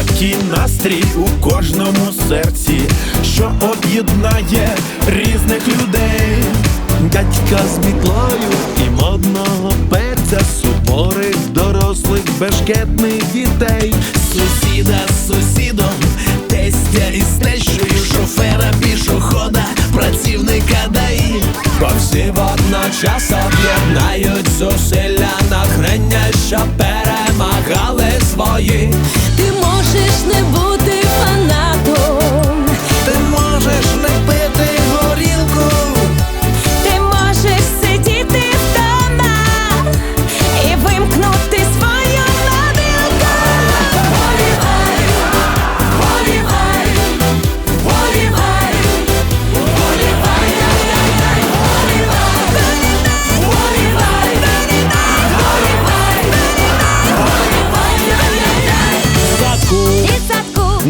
великий настрій у кожному серці, що об'єднає різних людей. Дядька з мітлою і модного перця, суворих дорослих бешкетних дітей. Сусіда з сусідом, тестя із тещою, шофера, пішохода, працівника ДАІ. Бо всі водночас об'єднають зусилля натхнення, щоб перемагали свої.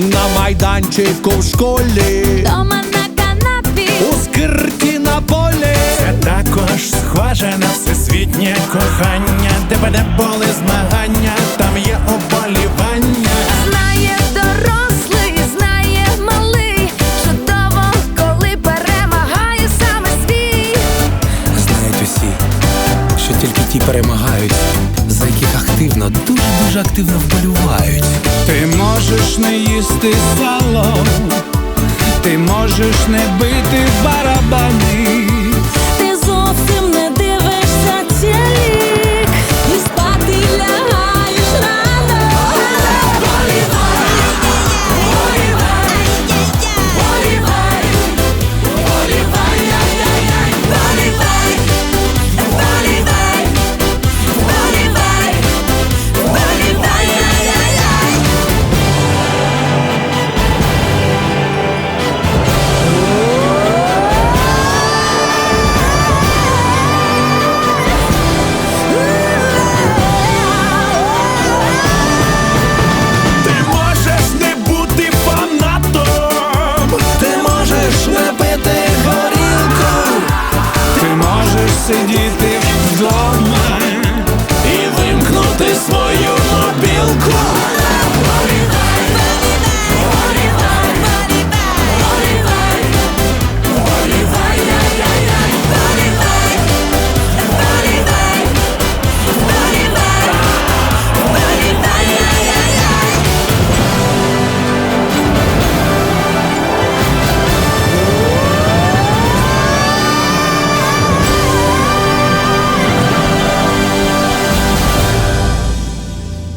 На майданчику в школі. дома на канапі. У скирті на полі Це також схоже на всесвітнє кохання, де буде перемагають, за яких активно, дуже дуже активно вболівають. Ти можеш не їсти сало, ти можеш не бити барабани, сидіти вдома і вимкнути свої.